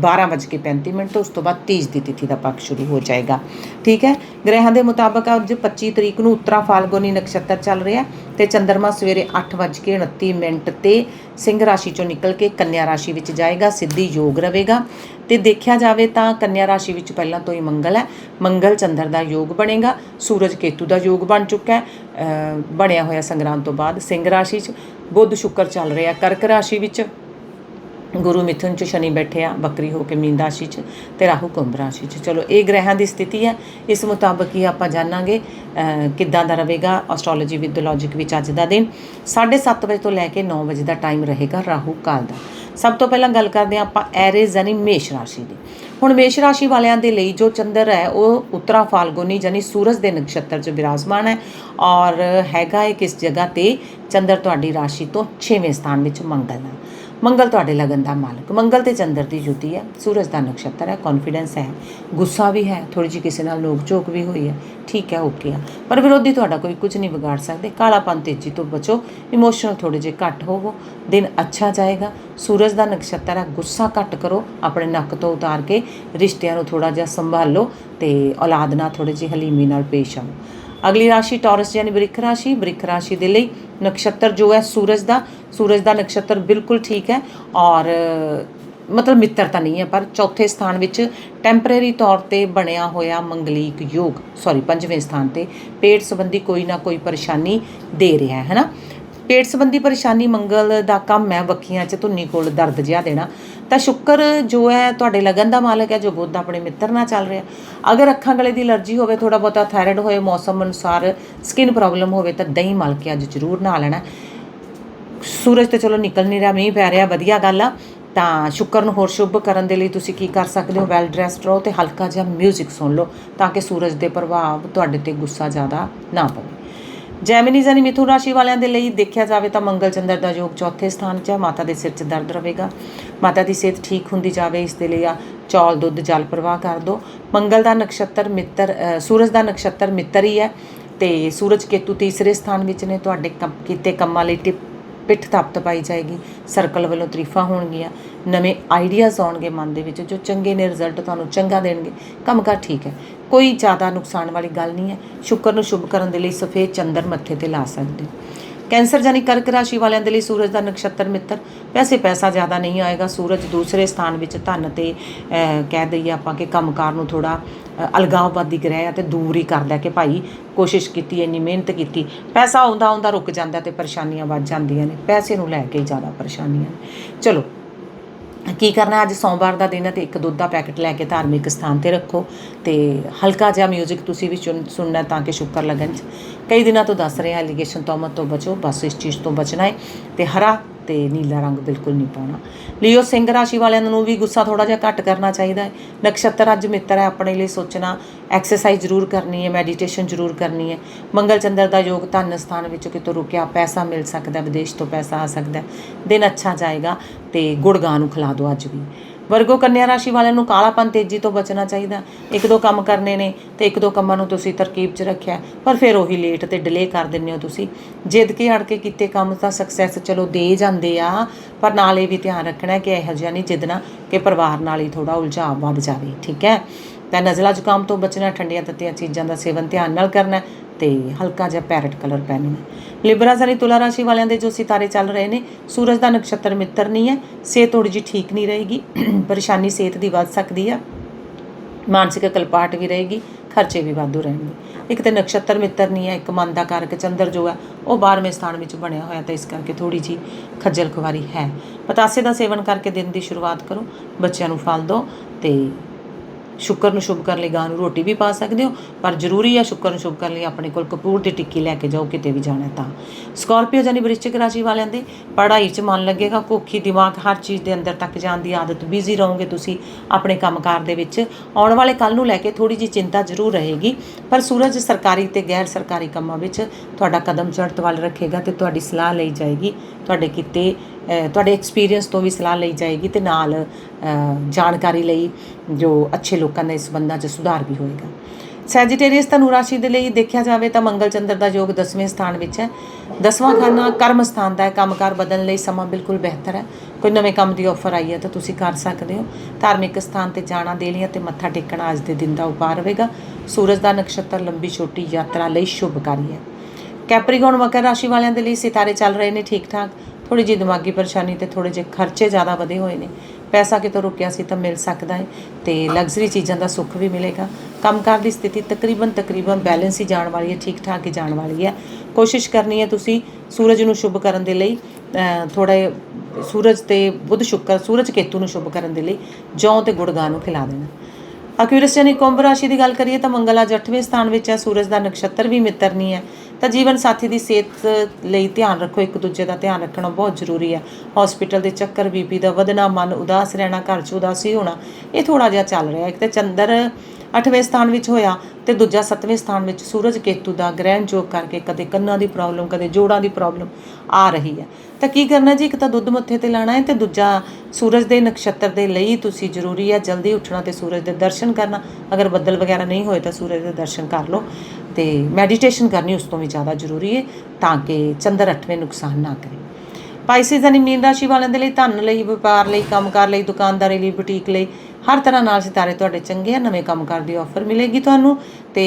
12:35 ਮਿੰਟ ਤੋਂ ਉਸ ਤੋਂ ਬਾਅਦ ਤੀਜ ਦੀ ਤਿਥੀ ਦਾ ਪੱਖ ਸ਼ੁਰੂ ਹੋ ਜਾਏਗਾ। ਠੀਕ ਹੈ? ਗ੍ਰਹਿਾਂ ਦੇ ਮੁਤਾਬਕ ਅੱਜ 25 ਤਰੀਕ ਨੂੰ ਉੱਤਰਾ ਫਾਲਗੁਨੀ ਨਕਸ਼ਤਰ ਚੱਲ ਰਿਹਾ ਤੇ ਚੰਦਰਮਾ ਸਵੇਰੇ 8:29 ਮਿੰਟ ਤੇ ਸਿੰਘ ਰਾਸ਼ੀ ਚੋਂ ਨਿਕਲ ਕੇ ਕੰਨਿਆ ਰਾਸ਼ੀ ਵਿੱਚ ਜਾਏਗਾ, ਸਿੱਧੀ ਯੋਗ ਰਹੇਗਾ। ਤੇ ਦੇਖਿਆ ਜਾਵੇ ਤਾਂ ਕੰਨਿਆ ਰਾਸ਼ੀ ਵਿੱਚ ਪਹਿਲਾਂ ਤੋਂ ਹੀ ਮੰਗਲ ਹੈ। ਮੰਗਲ ਚੰਦਰ ਦਾ ਯੋਗ ਬਣੇਗਾ, ਸੂਰਜ ਕੇਤੂ ਦਾ ਯੋਗ ਬਣ ਚੁੱਕਾ ਹੈ। ਬਣਿਆ ਹੋਇਆ ਸੰਗਰਾਂਦ ਤੋਂ ਬਾਅਦ ਸਿੰਘ ਰਾਸ਼ੀ 'ਚ ਬੁੱਧ ਸ਼ੁੱਕਰ ਚੱਲ ਰਿਹਾ ਕਰਕ ਰਾਸ਼ੀ ਵਿੱਚ। ਗੁਰੂ ਮਿਥੁਨ ਚ ਸ਼ਨੀ ਬੈਠੇ ਆ, ਬੱਕਰੀ ਹੋ ਕੇ ਮੀਨ ਰਾਸ਼ੀ ਚ ਤੇ ਰਾਹੂ ਕੁੰਭ ਰਾਸ਼ੀ ਚ। ਚਲੋ, ਇਹ ਗ੍ਰਹਿਾਂ ਦੀ ਸਥਿਤੀ ਹੈ। ਇਸ ਮੁਤਾਬਕ ਹੀ ਆਪਾਂ ਜਾਣਾਂਗੇ ਕਿੱਦਾਂ ਦਾ ਰਹੇਗਾ ਐਸਟ੍ਰੋਲੋਜੀ ਵਿਦ ਲੌਜਿਕ ਵਿੱਚ ਅੱਜ ਦਾ ਦਿਨ। 7:30 ਵਜੇ ਤੋਂ ਲੈ ਕੇ 9 ਵਜੇ ਦਾ ਟਾਈਮ ਰਹੇਗਾ ਰਾਹੂ ਕਾਲ ਦਾ। ਸਭ ਤੋਂ ਪਹਿਲਾਂ ਗੱਲ ਕਰਦੇ ਹਾਂ ਆਪਾਂ ਐਰੇਜ਼ ਯਾਨੀ ਮੇਸ਼ ਰਾਸ਼ੀ ਦੀ। ਹੁਣ ਮੇਸ਼ ਰਾਸ਼ੀ ਵਾਲਿਆਂ ਦੇ ਲਈ ਜੋ ਚੰਦਰ ਹੈ, ਉਹ ਉੱਤਰਾ ਫਾਲਗੁਨੀ ਯਾਨੀ ਸੂਰਜ ਦੇ ਨਕਸ਼ਤਰ 'ਚ ਵਿਰਾਜਮਾਨ ਹੈ ਔਰ ਹੈਗਾ ਹੈ ਕਿਸ ਜਗ੍ਹਾ ਤੇ ਚੰਦਰ ਤੁਹਾਡੀ ਰਾਸ਼ੀ ਤੋਂ 6ਵੇਂ ਸਥਾਨ ਵਿੱਚ ਮੰਗਲ ਹੈ। ਮੰਗਲ ਤੁਹਾਡੇ ਲਗਨ ਦਾ ਮਾਲਕ। ਮੰਗਲ ਤੇ ਚੰਦਰ ਦੀ ਜੁਤੀ ਹੈ, ਸੂਰਜ ਦਾ ਨਕਸ਼ਤਰ ਹੈ ਕੌਨਫੀਡੈਂਸ ਹੈ, ਗੁੱਸਾ ਵੀ ਹੈ ਥੋੜੀ ਜਿਹੀ ਕਿਸੇ ਨਾਲ ਨੋਕ ਝੋਕ ਵੀ ਹੋਈ ਹੈ, ਠੀਕ ਹੈ ਓਕੇ ਆ ਪਰ ਵਿਰੋਧੀ ਤੁਹਾਡਾ ਕੋਈ ਕੁਝ ਨਹੀਂ ਵਿਗਾੜ ਸਕਦੇ। ਕਾਲਾਪਨ ਤੇਜ਼ੀ ਤੋਂ ਬਚੋ ਇਮੋਸ਼ਨਲ ਥੋੜੇ ਜਿਹੇ ਘੱਟ ਹੋਵੋ, ਦਿਨ ਅੱਛਾ ਜਾਏਗਾ, ਸੂਰਜ ਦਾ ਨਕਸ਼ਤਰ ਹੈ, ਗੁੱਸਾ ਘੱਟ ਕਰੋ, ਆਪਣੇ ਨੱਕ ਤੋਂ ਉਤਾਰ ਕੇ ਰਿਸ਼ਤਿਆਂ ਨੂੰ ਥੋੜਾ ਜਿਹਾ ਸੰਭਾਲੋ ਤੇ ਔਲਾਦ ਨਾਲ ਥੋੜੀ ਜਿਹੀ ਹਲੀਮੀ ਨਾਲ ਪੇਸ਼ ਆਓ। ਅਗਲੀ ਰਾਸ਼ੀ ਟੌਰਸ ਯਾਨੀ ਬ੍ਰਿਖ ਰਾਸ਼ੀ ਬ੍ਰਿਖ ਰਾਸ਼ੀ ਦੇ ਲਈ ਨਕਸ਼ਤਰ ਜੋ ਹੈ ਸੂਰਜ ਦਾ ਸੂਰਜ ਦਾ ਨਕਸ਼ਤਰ ਬਿਲਕੁਲ ਠੀਕ ਹੈ ਔਰ, ਮਤਲਬ ਮਿੱਤਰਤਾ ਨਹੀਂ ਹੈ, ਪਰ ਚੌਥੇ ਸਥਾਨ ਵਿੱਚ ਟੈਂਪਰੇਰੀ ਤੌਰ ਤੇ ਬਣਿਆ ਹੋਇਆ ਮੰਗਲੀਕ ਯੋਗ ਸੌਰੀ ਪੰਜਵੇਂ ਸਥਾਨ ਤੇ ਪੇਟ ਸੰਬੰਧੀ ਕੋਈ ਨਾ ਕੋਈ ਪਰੇਸ਼ਾਨੀ ਦੇ ਰਿਹਾ ਹੈ, ਹੈਨਾ? ਪੇਟ ਸੰਬੰਧੀ ਪਰੇਸ਼ਾਨੀ ਮੰਗਲ ਦਾ ਕੰਮ ਹੈ, ਵੱਖੀਆਂ 'ਚ ਧੁੰਨੀ ਕੋਲ ਦਰਦ ਜਿਹਾ ਦੇਣਾ। ਤਾਂ ਸ਼ੁੱਕਰ ਜੋ ਹੈ ਤੁਹਾਡੇ ਲਗਨ ਦਾ ਮਾਲਕ ਹੈ, ਜੋ ਬੁੱਧ ਆਪਣੇ ਮਿੱਤਰ ਨਾਲ ਚੱਲ ਰਿਹਾ। ਅਗਰ ਅੱਖਾਂ ਗਲੇ ਦੀ ਅਲਰਜੀ ਹੋਵੇ ਥੋੜਾ ਬਹੁਤਾ ਥਾਇਰਾਇਡ ਹੋਏ, ਮੌਸਮ ਅਨੁਸਾਰ ਸਕਿਨ ਪ੍ਰੋਬਲਮ ਹੋਵੇ, ਤਾਂ ਦਹੀਂ ਮਲ ਕੇ ਅੱਜ ਜ਼ਰੂਰ ਨਹਾ ਲੈਣਾ। ਸੂਰਜ ਤੇ ਚਲੋ ਨਿਕਲ ਨਹੀਂ ਰਿਹਾ, ਮੀਂਹ ਪੈ ਰਿਹਾ, ਵਧੀਆ ਗੱਲ ਆ। ਤਾਂ ਸ਼ੁੱਕਰ ਨੂੰ ਹੋਰ ਸ਼ੁਭ ਕਰਨ ਦੇ ਲਈ ਤੁਸੀਂ ਕੀ ਕਰ ਸਕਦੇ ਹੋ? ਵੈਲ ਡਰੈਸਡ ਰਹੋ ਤੇ ਹਲਕਾ ਜਿਹਾ 뮤직 ਸੁਣ ਲਓ, ਤਾਂ ਕਿ ਸੂਰਜ ਦੇ ਪ੍ਰਭਾਵ ਤੁਹਾਡੇ ਤੇ ਗੁੱਸਾ ਜ਼ਿਆਦਾ ਨਾ ਪਵੇ। ਜੈਮਿਨੀਜ਼ ਯਾਨੀ ਮਿਥੁਨ ਰਾਸ਼ੀ ਵਾਲਿਆਂ ਦੇ ਲਈ ਦੇਖਿਆ ਜਾਵੇ ਤਾਂ ਮੰਗਲ ਚੰਦਰ ਦਾ ਯੋਗ ਚੌਥੇ ਸਥਾਨ 'ਚ ਹੈ, ਮਾਤਾ ਦੇ ਸਿਰ 'ਚ ਦਰਦ ਰਹੇਗਾ। ਮਾਤਾ ਦੀ ਸਿਹਤ ਠੀਕ ਹੁੰਦੀ ਜਾਵੇ, ਇਸ ਦੇ ਲਈ ਆ ਚੌਲ, ਦੁੱਧ, ਜਲ ਪ੍ਰਵਾਹ ਕਰ ਦਿਓ। ਮੰਗਲ ਦਾ ਨਕਸ਼ਤਰ ਮਿੱਤਰ ਸੂਰਜ ਦਾ ਨਕਸ਼ਤਰ ਮਿੱਤਰ ਹੀ ਹੈ ਤੇ ਸੂਰਜ ਕੇਤੂ ਤੀਸਰੇ ਸਥਾਨ ਵਿੱਚ ਨੇ, ਤੁਹਾਡੇ ਕੀਤੇ ਕੰਮਾਂ ਲਈ ਟਿਪ, ਪਿੱਠ ਤਪਤ ਪਾਈ ਜਾਏਗੀ। ਸਰਕਲ ਵੱਲੋਂ ਤਾਰੀਫਾਂ ਹੋਣਗੀਆਂ। ਨਵੇਂ ਆਈਡੀਆਜ਼ ਆਉਣਗੇ ਮਨ ਦੇ ਵਿੱਚ, ਜੋ ਚੰਗੇ ਨੇ ਰਿਜ਼ਲਟ ਤੁਹਾਨੂੰ ਚੰਗਾ ਦੇਣਗੇ। ਕੰਮ ਕਰ ਠੀਕ ਹੈ। ਕੋਈ ਜ਼ਿਆਦਾ ਨੁਕਸਾਨ ਵਾਲੀ ਗੱਲ ਨਹੀਂ ਹੈ। ਸ਼ੁੱਕਰ ਨੂੰ ਸ਼ੁਭ ਕਰਨ ਦੇ ਲਈ ਸਫੇਦ ਚੰਦਰ ਮੱਥੇ ਤੇ ਲਾ ਸਕਦੇ ਕੈਂਸਰ ਜਾਨੀ ਕਰਕ ਰਾਸ਼ੀ ਵਾਲਿਆਂ ਦੇ ਲਈ ਸੂਰਜ ਦਾ ਨਕਸ਼ਤਰ ਮਿੱਤਰ। ਵੈਸੇ ਪੈਸਾ ਜ਼ਿਆਦਾ ਨਹੀਂ ਆਏਗਾ। ਸੂਰਜ ਦੂਸਰੇ ਸਥਾਨ ਵਿੱਚ ਧਨ ਤੇ ਕਹਿ ਦਈਏ ਆਪਾਂ ਕਿ ਕੰਮਕਾਰ ਨੂੰ ਥੋੜਾ ਅਲਗਾਵਵਾਦੀ ਗ੍ਰਹਿ ਅਤੇ ਦੂਰ ਹੀ ਕਰਦਾ ਕਿ ਭਾਈ ਕੋਸ਼ਿਸ਼ ਕੀਤੀ, ਇੰਨੀ ਮਿਹਨਤ ਕੀਤੀ। ਪੈਸਾ ਆਉਂਦਾ ਆਉਂਦਾ ਰੁਕ ਜਾਂਦਾ ਤੇ ਪਰੇਸ਼ਾਨੀਆਂ ਵੱਧ ਜਾਂਦੀਆਂ ਨੇ। ਪੈਸੇ ਨੂੰ ਲੈ ਕੇ ਹੀ ਜ਼ਿਆਦਾ ਪਰੇਸ਼ਾਨੀਆਂ ਨੇ। ਚਲੋ ਕੀ ਕਰਨਾ, ਅੱਜ ਸੋਮਵਾਰ ਦਾ ਦਿਨ ਹੈ ਤੇ ਇੱਕ ਦੁੱਧ ਦਾ ਪੈਕਟ ਲੈ ਕੇ ਧਾਰਮਿਕ ਸਥਾਨ ਤੇ ਰੱਖੋ ਤੇ ਹਲਕਾ ਜਿਹਾ 뮤직 ਤੁਸੀਂ ਵੀ ਚੁਣ- ਸੁਣਨਾ ਤਾਂ ਕਿ ਸ਼ੁਕਰ ਲੱਗਣ। 'ਚ ਕਈ ਦਿਨਾਂ ਤੋਂ ਦੱਸ ਰਹੇ ਆ ਐਲੀਗੇਸ਼ਨ ਤੋਮਤ ਤੋਂ ਬਚੋ, ਬਸ ਇਸ ਚੀਜ਼ ਤੋਂ ਬਚਣਾ ਹੈ ਤੇ ਹਰਾ ਤੇ ਨੀਲਾ ਰੰਗ ਬਿਲਕੁਲ ਨਹੀਂ ਪਾਉਣਾ। ਲਿਓ, ਸਿੰਘ ਰਾਸ਼ੀ ਵਾਲਿਆਂ ਨੂੰ ਵੀ ਗੁੱਸਾ ਥੋੜਾ ਜਿਹਾ ਘੱਟ ਕਰਨਾ ਚਾਹੀਦਾ ਹੈ। ਨਕਸ਼ਤਰ ਅੱਜ ਮਿੱਤਰ ਹੈ, ਆਪਣੇ ਲਈ ਸੋਚਣਾ ਐਕਸਰਸਾਈਜ਼ ਜ਼ਰੂਰ ਕਰਨੀ ਹੈ ਮੈਡੀਟੇਸ਼ਨ ਜ਼ਰੂਰ ਕਰਨੀ ਹੈ। ਮੰਗਲ ਚੰਦਰ ਦਾ ਯੋਗ ਧਨ ਸਥਾਨ ਵਿੱਚੋਂ ਕਿਤੋਂ ਰੁਕਿਆ, ਪੈਸਾ ਮਿਲ ਸਕਦਾ, ਵਿਦੇਸ਼ ਤੋਂ ਪੈਸਾ ਆ ਸਕਦਾ ਦਿਨ ਅੱਛਾ ਜਾਏਗਾ ਤੇ ਗੁੜਗਾ ਨੂੰ ਖਿਲਾ ਦਿਓ ਅੱਜ ਵੀ। ਵਰਗੋ ਕੰਨਿਆ ਰਾਸ਼ੀ ਵਾਲਿਆਂ ਨੂੰ ਕਾਲਾਪਨ ਤੇਜ਼ੀ ਤੋਂ ਬਚਣਾ ਚਾਹੀਦਾ। ਇੱਕ ਦੋ ਕੰਮ ਕਰਨੇ ਨੇ ਤੇ ਇੱਕ ਦੋ ਕੰਮਾਂ ਨੂੰ ਤੁਸੀਂ ਤਰਕੀਬ 'ਚ ਰੱਖਿਆ। ਪਰ ਫਿਰ ਉਹੀ ਲੇਟ ਤੇ ਡਿਲੇ ਕਰ ਦਿੰਦੇ ਹੋ ਤੁਸੀਂ। ਜਿੱਦ ਕੇ ਅੜ ਕੇ ਕੀਤੇ ਕੰਮ ਤਾਂ ਸਕਸੈਸ ਚਲੋ ਦੇ ਜਾਂਦੇ ਆ, ਪਰ ਨਾਲ ਇਹ ਵੀ ਧਿਆਨ ਰੱਖਣਾ ਕਿ ਇਹੋ ਜਿਹਾ ਨਹੀਂ ਜਿੱਦਣਾ ਕਿ ਪਰਿਵਾਰ ਨਾਲ ਹੀ ਥੋੜਾ ਉਲਝਾਅ ਵੱਧ ਜਾਵੇ, ਠੀਕ ਹੈ? ਤਾਂ ਨਜ਼ਲਾ ਜ਼ੁਕਾਮ ਤੋਂ ਬਚਣਾ, ਠੰਡੀਆਂ ਤੱਤੀਆਂ ਚੀਜ਼ਾਂ ਦਾ ਸੇਵਨ ਧਿਆਨ ਨਾਲ ਕਰਨਾ ਹੈ ਤੇ ਹਲਕਾ ਜਿਹਾ ਪੈਰਟ ਕਲਰ ਪਹਿਨਣਾ। ਲਿਬਰਾ ਜ਼ਨੀ ਤੁਲਾ ਰਾਸ਼ੀ ਵਾਲਿਆਂ ਦੇ ਜੋ ਸਿਤਾਰੇ ਚੱਲ ਰਹੇ ਨੇ, ਸੂਰਜ ਦਾ ਨਕਸ਼ਤਰ ਮਿੱਤਰ ਨਹੀਂ ਹੈ, ਸਿਹਤ ਥੋੜੀ ਜਿਹੀ ਠੀਕ ਨਹੀਂ ਰਹੇਗੀ, (clears throat) ਪਰੇਸ਼ਾਨੀ ਸਿਹਤ ਦੀ ਵੱਧ ਸਕਦੀ ਹੈ ਮਾਨਸਿਕ ਕਲਪਾਟ ਵੀ ਰਹੇਗੀ, ਖਰਚੇ ਵੀ ਵਾਧੂ ਰਹਿਣਗੇ। ਇੱਕ ਤੇ ਨਕਸ਼ਤਰ ਮਿੱਤਰ ਨਹੀਂ ਹੈ, ਇੱਕ ਮਨ ਦਾ ਕਾਰਕ ਚੰਦਰ ਜੋ ਹੈ ਉਹ 12ਵੇਂ ਸਥਾਨ ਵਿੱਚ ਬਣਿਆ ਹੋਇਆ ਤਾਂ ਇਸ ਕਰਕੇ ਥੋੜੀ ਜੀ ਖੱਜਲ ਖੁਆਰੀ ਹੈ। ਪਤਾਸੇ ਦਾ ਸੇਵਨ ਕਰਕੇ ਦਿਨ ਦੀ ਸ਼ੁਰੂਆਤ ਕਰੋ, ਬੱਚਿਆਂ ਨੂੰ ਫਲ ਦਿਓ ਤੇ ਸ਼ੁੱਕਰ ਨੂੰ ਸ਼ੁਭ ਕਰਨ ਲਈ ਗਾਂ ਨੂੰ ਰੋਟੀ ਵੀ ਪਾ ਸਕਦੇ ਹੋ, ਪਰ ਜ਼ਰੂਰੀ ਹੈ ਸ਼ੁੱਕਰ ਨੂੰ ਸ਼ੁਭ ਕਰਨ ਲਈ ਆਪਣੇ ਕੋਲ ਕਪੂਰ ਦੀ ਟਿੱਕੀ ਲੈ ਕੇ ਜਾਓ, ਕਿਤੇ ਵੀ ਜਾਣਾ ਤਾਂ। ਸਕਾਰਪੀਓ ਜਾਨੀ ਵ੍ਰਿਸ਼ਚਿਕ ਰਾਸ਼ੀ ਵਾਲਿਆਂ ਦੇ, ਪੜ੍ਹਾਈ 'ਚ ਮਨ ਲੱਗੇਗਾ ਕੋਖੀ ਦਿਮਾਗ ਹਰ ਚੀਜ਼ ਦੇ ਅੰਦਰ ਤੱਕ ਜਾਣ ਦੀ ਆਦਤ ਬਿਜ਼ੀ ਰਹੋਗੇ ਤੁਸੀਂ ਆਪਣੇ ਕੰਮਕਾਰ ਦੇ ਵਿੱਚ। ਆਉਣ ਵਾਲੇ ਕੱਲ ਨੂੰ ਲੈ ਕੇ ਥੋੜੀ ਜੀ ਚਿੰਤਾ ਜ਼ਰੂਰ ਰਹੇਗੀ, ਪਰ ਸੂਰਜ ਸਰਕਾਰੀ ਤੇ ਗੈਰ ਸਰਕਾਰੀ ਕੰਮਾਂ ਵਿੱਚ ਤੁਹਾਡਾ ਕਦਮ ਚੜ੍ਹਤ ਵੱਲ ਰੱਖੇਗਾ ਤੇ ਤੁਹਾਡੀ ਸਲਾਹ ਲਈ ਜਾਏਗੀ। ਤੁਹਾਡੇ ਕਿਤੇ ਤੁਹਾਡੇ ਐਕਸਪੀਰੀਅੰਸ ਤੋਂ ਵੀ ਸਲਾਹ ਲਈ ਜਾਏਗੀ ਤੇ ਨਾਲ ਜਾਣਕਾਰੀ ਲਈ ਜੋ ਅੱਛੇ ਲੋਕਾਂ ਦੇ ਸੰਬੰਧਾਂ 'ਚ ਸੁਧਾਰ ਵੀ ਹੋਏਗਾ। ਸੈਜੀਟੇਰੀਅਸ ਧਨੂ ਰਾਸ਼ੀ ਦੇ ਲਈ ਦੇਖਿਆ ਜਾਵੇ ਤਾਂ ਮੰਗਲ ਚੰਦਰ ਦਾ ਯੋਗ 10ਵੇਂ ਸਥਾਨ ਵਿੱਚ ਹੈ। 10ਵਾਂ ਖਾਨਾ ਕਰਮ ਸਥਾਨ ਦਾ ਹੈ। ਕੰਮਕਾਰ ਬਦਲਣ ਲਈ ਸਮਾਂ ਬਿਲਕੁਲ ਬਿਹਤਰ ਹੈ। ਕੋਈ ਨਵੇਂ ਕੰਮ ਦੀ ਆਫਰ ਆਈ ਹੈ ਤਾਂ ਤੁਸੀਂ ਕਰ ਸਕਦੇ ਹੋ। ਧਾਰਮਿਕ ਸਥਾਨ ਤੇ ਜਾਣਾ, ਦੇਲੀਆਂ ਤੇ ਮੱਥਾ ਟੇਕਣਾ ਅੱਜ ਦੇ ਦਿਨ ਦਾ ਉਪਾਅ ਰਹੇਗਾ। ਸੂਰਜ ਦਾ ਨਕਸ਼ਤਰ ਲੰਬੀ ਛੋਟੀ ਯਾਤਰਾ ਲਈ ਸ਼ੁਭਕਾਰੀ ਹੈ। ਕੈਪਰੀਕੌਨ ਮਕਰ ਰਾਸ਼ੀ ਵਾਲਿਆਂ ਦੇ ਲਈ ਸਿਤਾਰੇ ਚੱਲ ਰਹੇ ਨੇ ਠੀਕ ਠਾਕ ਥੋੜੀ ਜਿਹੀ ਦਿਮਾਗੀ ਪਰੇਸ਼ਾਨੀ ਤੇ ਥੋੜੇ ਜਿਹੇ ਖਰਚੇ ਜ਼ਿਆਦਾ ਵਧੇ ਹੋਏ ਨੇ। ਪੈਸਾ ਕਿਤੋਂ ਰੁਕਿਆ ਸੀ ਤਾਂ ਮਿਲ ਸਕਦਾ ਹੈ ਤੇ ਲਗਜ਼ਰੀ ਚੀਜ਼ਾਂ ਦਾ ਸੁੱਖ ਵੀ ਮਿਲੇਗਾ। ਕੰਮਕਾਰ ਦੀ ਸਥਿਤੀ ਤਕਰੀਬਨ ਤਕਰੀਬਨ ਬੈਲੈਂਸ ਹੀ ਜਾਣ ਵਾਲੀ ਹੈ ਠੀਕ ਠਾਕ ਹੀ ਜਾਣ ਵਾਲੀ ਹੈ। ਕੋਸ਼ਿਸ਼ ਕਰਨੀ ਹੈ ਤੁਸੀਂ ਸੂਰਜ ਨੂੰ ਸ਼ੁਭ ਕਰਨ ਦੇ ਲਈ ਥੋੜਾ ਸੂਰਜ ਤੇ ਬੁੱਧ ਸ਼ੁੱਕਰ, ਸੂਰਜ ਕੇਤੂ ਨੂੰ ਸ਼ੁਭ ਕਰਨ ਦੇ ਲਈ ਜੌਂ ਤੇ ਗੁੜਗਾ ਨੂੰ ਖਿਲਾ ਦੇਣਾ। ਅਕਿਊਰਸ ਯਾਨੀ ਕੁੰਭ ਰਾਸ਼ੀ ਦੀ ਗੱਲ ਕਰੀਏ ਤਾਂ ਮੰਗਲ ਅੱਜ 8ਵੇਂ ਸਥਾਨ ਵਿੱਚ ਹੈ। ਸੂਰਜ ਦਾ ਨਕਸ਼ਤਰ ਵੀ ਮਿੱਤਰ ਨਹੀਂ ਹੈ। ਤਾਂ ਜੀਵਨ ਸਾਥੀ ਦੀ ਸਿਹਤ ਲਈ ਧਿਆਨ ਰੱਖੋ, ਇੱਕ ਦੂਜੇ ਦਾ ਧਿਆਨ ਰੱਖਣਾ ਬਹੁਤ ਜ਼ਰੂਰੀ ਹੈ। ਹਸਪੀਟਲ ਦੇ ਚੱਕਰ, ਬੀਪੀ ਦਾ ਵਧਣਾ, ਮਨ ਉਦਾਸ ਰਹਿਣਾ, ਘਰ 'ਚ ਉਦਾਸੀ ਹੋਣਾ, ਇਹ ਥੋੜਾ ਜਿਹਾ ਚੱਲ ਰਿਹਾ ਇੱਕ ਤਾਂ ਚੰਦਰ 8ਵੇਂ ਸਥਾਨ ਵਿੱਚ ਹੋਇਆ ਤੇ ਦੂਜਾ 7ਵੇਂ ਸਥਾਨ ਵਿੱਚ ਸੂਰਜ ਕੇਤੂ ਦਾ ਗ੍ਰਹਿਣ ਜੋਗ ਕਰਕੇ ਕਦੇ ਕੰਨਾਂ ਦੀ ਪ੍ਰੋਬਲਮ ਕਦੇ ਜੋੜਾਂ ਦੀ ਪ੍ਰੋਬਲਮ ਆ ਰਹੀ ਹੈ। ਤਾਂ ਕੀ ਕਰਨਾ ਜੀ? ਇੱਕ ਤਾਂ ਦੁੱਧ ਮੱਥੇ ਤੇ ਲਾਣਾ ਹੈ ਤੇ ਦੂਜਾ ਸੂਰਜ ਦੇ ਨਕਸ਼ਤਰ ਦੇ ਲਈ ਤੁਸੀਂ ਜ਼ਰੂਰੀ ਹੈ ਜਲਦੀ ਉੱਠਣਾ ਤੇ ਸੂਰਜ ਦੇ ਦਰਸ਼ਨ ਕਰਨਾ। ਅਗਰ ਬੱਦਲ ਵਗੈਰਾ ਨਹੀਂ ਹੋਏ ਤਾਂ ਸੂਰਜ ਦੇ ਦਰਸ਼ਨ ਕਰ ਲਓ। ਤੇ ਮੈਡੀਟੇਸ਼ਨ ਕਰਨੀ ਉਸ ਤੋਂ ਵੀ ਜ਼ਿਆਦਾ ਜ਼ਰੂਰੀ ਹੈ ਤਾਂ ਕਿ ਚੰਦਰ ਅੱਠਵੇਂ ਨੁਕਸਾਨ ਨਾ ਕਰੇ। ਪਾਈਸਿਸ ਯਾਨੀ ਮੀਨ ਰਾਸ਼ੀ ਵਾਲਿਆਂ ਦੇ ਲਈ, ਧਨ ਲਈ, ਵਪਾਰ ਲਈ, ਕੰਮਕਾਰ ਲਈ, ਦੁਕਾਨਦਾਰੀ ਲਈ, ਬੁਟੀਕ ਲਈ, ਹਰ ਤਰ੍ਹਾਂ ਨਾਲ ਸਿਤਾਰੇ ਤੁਹਾਡੇ ਚੰਗੇ ਆ, ਨਵੇਂ ਕੰਮਕਾਰ ਦੀ ਆਫਰ ਮਿਲੇਗੀ ਤੁਹਾਨੂੰ ਤੇ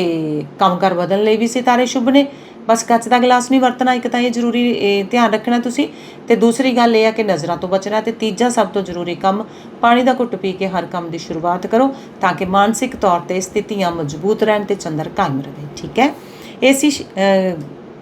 ਕੰਮਕਾਰ ਬਦਲਣ ਲਈ ਵੀ ਸਿਤਾਰੇ ਸ਼ੁਭ ਨੇ। ਬਸ ਕੱਚ ਦਾ ਗਲਾਸ ਨਹੀਂ ਵਰਤਣਾ, ਇੱਕ ਤਾਂ ਇਹ ਜ਼ਰੂਰੀ ਧਿਆਨ ਰੱਖਣਾ ਤੁਸੀਂ। ਤੇ ਦੂਸਰੀ ਗੱਲ ਇਹ ਆ ਕਿ ਨਜ਼ਰਾਂ ਤੋਂ ਬਚਣਾ ਤੇ ਤੀਜਾ ਸਭ ਤੋਂ ਜ਼ਰੂਰੀ ਕੰਮ, ਪਾਣੀ ਦਾ ਘੁੱਟ ਪੀ ਕੇ ਹਰ ਕੰਮ ਦੀ ਸ਼ੁਰੂਆਤ ਕਰੋ ਤਾਂ ਕਿ ਮਾਨਸਿਕ ਤੌਰ ਤੇ ਸਥਿਤੀਆਂ ਮਜ਼ਬੂਤ ਰਹਿਣ ਤੇ ਚੰਦਰ ਕਾਇਮ ਰਹੇ, ਠੀਕ ਹੈ? ਇਹ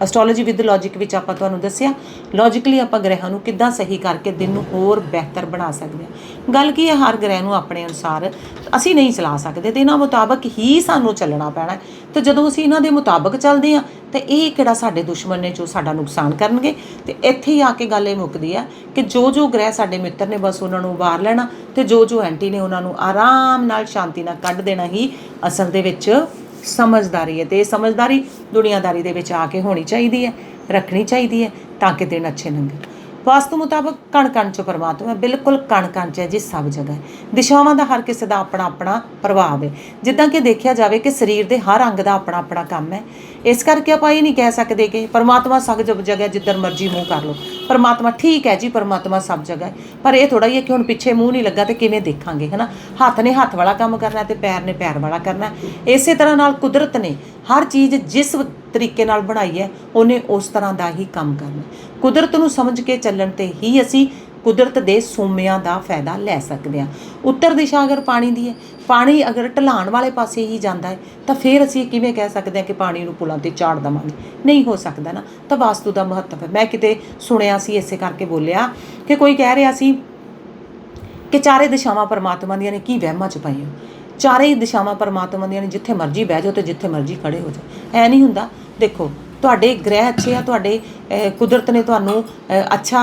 ਐਸਟ੍ਰੋਲੋਜੀ ਵਿਦ ਲੌਜੀਕ ਵਿੱਚ ਆਪਾਂ ਤੁਹਾਨੂੰ ਦੱਸਿਆ। ਲੌਜੀਕਲੀ ਆਪਾਂ ਗ੍ਰਹਿਾਂ ਨੂੰ ਕਿੱਦਾਂ ਸਹੀ ਕਰਕੇ ਦਿਨ ਨੂੰ ਹੋਰ ਬਿਹਤਰ ਬਣਾ ਸਕਦੇ ਹਾਂ। ਗੱਲ ਕੀ ਹੈ, ਹਰ ਗ੍ਰਹਿ ਨੂੰ ਆਪਣੇ ਅਨੁਸਾਰ ਅਸੀਂ ਨਹੀਂ ਚਲਾ ਸਕਦੇ ਤੇ ਇਹਨਾਂ ਮੁਤਾਬਕ ਹੀ ਸਾਨੂੰ ਚੱਲਣਾ ਪੈਣਾ ਹੈ। ਤੇ ਜਦੋਂ ਅਸੀਂ ਇਹਨਾਂ ਦੇ ਮੁਤਾਬਕ ਚੱਲਦੇ ਹਾਂ, ਤੇ ਇਹ ਕਿਹੜਾ ਸਾਡੇ ਦੁਸ਼ਮਣ ਨੇ ਜੋ ਸਾਡਾ ਨੁਕਸਾਨ ਕਰਨਗੇ? ਤੇ ਇੱਥੇ ਹੀ ਆ ਕੇ ਗੱਲ ਇਹ ਮੁੱਕਦੀ ਆ ਕਿ ਜੋ ਜੋ ਗ੍ਰਹਿ ਸਾਡੇ ਮਿੱਤਰ ਨੇ ਬਸ ਉਹਨਾਂ ਨੂੰ ਉਭਾਰ ਲੈਣਾ ਤੇ ਜੋ ਜੋ ਐਂਟੀ ਨੇ ਉਹਨਾਂ ਨੂੰ ਆਰਾਮ ਨਾਲ ਸ਼ਾਂਤੀ ਨਾਲ ਕੱਢ ਦੇਣਾ ਹੀ ਅਸਲ ਦੇ ਵਿੱਚ ਸਮਝਦਾਰੀ ਹੈ ਤੇ ਇਹ ਸਮਝਦਾਰੀ ਦੁਨੀਆਦਾਰੀ ਦੇ ਵਿੱਚ ਆ ਕੇ ਹੋਣੀ ਚਾਹੀਦੀ ਹੈ, ਰੱਖਣੀ ਚਾਹੀਦੀ ਹੈ ਤਾਂ ਕਿ ਦਿਨ ਅੱਛੇ ਲੰਘੇ। ਵਾਸਤੂ ਮੁਤਾਬਕ ਕਣ ਕਣ ਚ ਪਰਮਾਤਮਾ, ਬਿਲਕੁਲ ਕਣ ਕਣ ਚ ਹੈ ਜੀ, ਸਭ ਜਗ੍ਹਾ ਦਿਸ਼ਾਵਾਂ ਦਾ ਹਰ ਕਿਸੇ ਦਾ ਆਪਣਾ ਆਪਣਾ ਪ੍ਰਭਾਵ ਹੈ। ਜਿੱਦਾਂ ਕਿ ਦੇਖਿਆ ਜਾਵੇ ਕਿ ਸਰੀਰ ਦੇ ਹਰ ਅੰਗ ਦਾ ਆਪਣਾ ਆਪਣਾ ਕੰਮ ਹੈ। ਇਸ ਕਰਕੇ ਆਪਾਂ ਇਹ ਨਹੀਂ ਕਹਿ ਸਕਦੇ ਕਿ ਪਰਮਾਤਮਾ ਸਭ ਜਗ ਜਗ੍ਹਾ ਜਿੱਧਰ ਮਰਜ਼ੀ ਮੂੰਹ ਕਰ ਲਓ। ਪਰਮਾਤਮਾ ਠੀਕ ਹੈ ਜੀ, ਪਰਮਾਤਮਾ ਸਭ ਜਗ੍ਹਾ ਹੈ। ਪਰ ਇਹ ਥੋੜਾ ਹੀ ਹੈ ਕਿ ਹੁਣ ਪਿੱਛੇ ਮੂੰਹ ਨਹੀਂ ਲੱਗਾ ਤੇ ਕਿਵੇਂ ਦੇਖਾਂਗੇ, ਹਨਾ? ਹੱਥ ਨੇ ਹੱਥ ਵਾਲਾ ਕੰਮ ਕਰਨਾ ਤੇ ਪੈਰ ਨੇ ਪੈਰ ਵਾਲਾ ਕਰਨਾ। ਇਸੇ ਤਰ੍ਹਾਂ ਨਾਲ ਕੁਦਰਤ ਨੇ ਹਰ ਚੀਜ਼ ਜਿਸ ਤਰੀਕੇ ਨਾਲ ਬਣਾਈ ਹੈ, ਉਹਨੇ ਉਸ ਤਰ੍ਹਾਂ ਦਾ ਹੀ ਕੰਮ ਕਰਨਾ ਕੁਦਰਤ ਨੂੰ ਸਮਝ ਕੇ ਚੱਲਣ ਤੇ ਹੀ ਅਸੀਂ ਕੁਦਰਤ ਦੇ ਸੋਮਿਆਂ ਦਾ ਫਾਇਦਾ ਲੈ ਸਕਦੇ ਹਾਂ। ਉੱਤਰ ਦਿਸ਼ਾ ਅਗਰ ਪਾਣੀ ਦੀ ਹੈ, ਪਾਣੀ ਅਗਰ ਢਲਾਣ ਵਾਲੇ ਪਾਸੇ ਹੀ ਜਾਂਦਾ ਹੈ, ਤਾਂ ਫਿਰ ਅਸੀਂ ਕਿਵੇਂ ਕਹਿ ਸਕਦੇ ਹਾਂ ਕਿ ਪਾਣੀ ਨੂੰ ਪੁਲਾਂ ਤੇ ਚਾੜ ਦਵਾਂਗੇ? ਨਹੀਂ ਹੋ ਸਕਦਾ ਨਾ। ਤਾਂ ਵਾਸਤੂ ਦਾ ਮਹੱਤਵ ਹੈ। ਮੈਂ ਕਿਤੇ ਸੁਣਿਆ ਸੀ, ਇਸੇ ਕਰਕੇ ਬੋਲਿਆ ਕਿ ਕੋਈ ਕਹਿ ਰਿਹਾ ਸੀ ਕਿ ਚਾਰੇ ਦਿਸ਼ਾਵਾਂ ਪਰਮਾਤਮਾ ਦੀਆਂ ਨੇ ਕੀ ਵਹਿਮਾਂ ਚ ਪਾਈਆਂ ਚਾਰੇ ਹੀ ਦਿਸ਼ਾਵਾਂ ਪਰਮਾਤਮਾ ਦੀਆਂ ਨੇ, ਜਿੱਥੇ ਮਰਜ਼ੀ ਬਹਿ ਜਾਓ ਤੇ ਜਿੱਥੇ ਮਰਜ਼ੀ ਖੜੇ ਹੋ ਜਾਓ। ਐ ਨਹੀਂ ਹੁੰਦਾ। ਦੇਖੋ, ਤੁਹਾਡੇ ਗ੍ਰਹਿ ਅੱਛੇ ਆ, ਤੁਹਾਡੇ ਕੁਦਰਤ ਨੇ ਤੁਹਾਨੂੰ ਅੱਛਾ